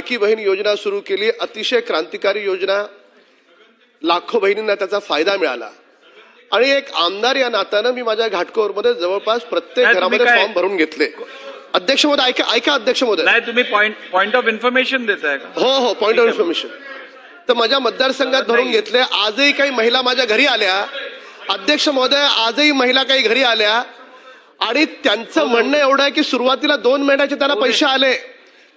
लाडकी बहीण योजना सुरू केली. अतिशय क्रांतिकारी योजना. लाखो बहिणींना त्याचा फायदा मिळाला. आणि एक आमदार या नात्यानं मी माझ्या घाटकोरमध्ये जवळपास प्रत्येक घरामध्ये फॉर्म भरून घेतले. अध्यक्ष महोदय ऐका ऐका अध्यक्ष महोदय. तुम्ही पॉइंट पॉइंट ऑफ इन्फॉर्मेशन देताय का? हो हो पॉइंट ऑफ इन्फॉर्मेशन तर माझ्या मतदारसंघात भरून घेतले. आजही काही महिला माझ्या घरी आल्या. अध्यक्ष महोदय आजही महिला काही घरी आल्या. आणि त्यांचं म्हणणं एवढं आहे की सुरुवातीला दोन महिन्याचे त्यांना पैसे आले.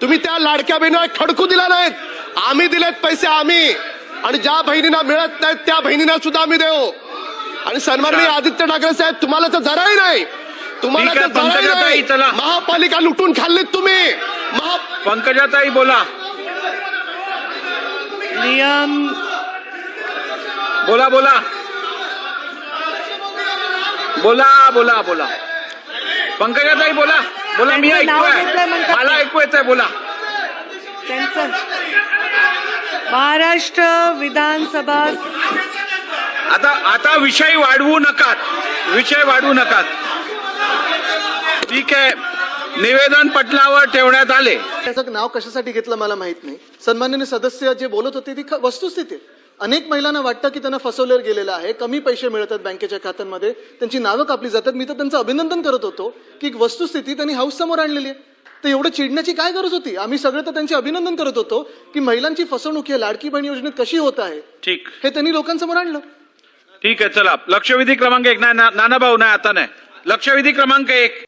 तुम्ही त्या लाडक्या बहिणीला खडकू दिला नाहीत. आम्ही दिलेत पैसे आम्ही. आणि ज्या बहिणींना मिळत नाहीत त्या बहिणींना सुद्धा आम्ही देऊ. आणि सन्माननीय आदित्य ठाकरे साहेब तुम्हाला तर जराही नाही. तुम्हाला तर जराही नाही. चला. महापालिका लुटून खाल्लीत तुम्ही. महा पंकजाताई बोला. नियम. बोला बोला. बोला बोला बोला. पंकजाताई बोला. बोला मी त्यांचं नाव ऐकतोय घेतलंय म्हणतात मला. ऐकू येतंय बोला. त्यांचं. महाराष्ट्र विधानसभा आता आता विषय वाढवू नकात. विषय वाढवू नकात. ठीक आहे. निवेदन पटलावर ठेवण्यात आले. त्याचं नाव कशासाठी घेतलं मला माहीत नाही. सन्माननीय सदस्य जे बोलत होते ती ख- वस्तुस्थिती आहे. अनेक महिलांना वाटतं की त्यांना फसवलं गेलेलं आहे. कमी पैसे मिळतात बँकेच्या खात्यांमध्ये. त्यांची नावं कापली जातात. मी तर त्यांचं अभिनंदन करत होतो की एक वस्तुस्थिती त्यांनी हाऊस समोर आणलेली आहे. तर एवढं चिडण्याची काय गरज होती? आम्ही सगळे तर त्यांचे अभिनंदन करत होतो की महिलांची फसवणूक ही लाडकी बहीण योजनेत कशी होत आहे? ठीक. हे त्यांनी लोकांसमोर आणलं. ठीक आहे चला. लक्षवेधी क्रमांक एक. नाही नाना भाऊ नाही आता नाही. लक्षवेधी क्रमांक एक.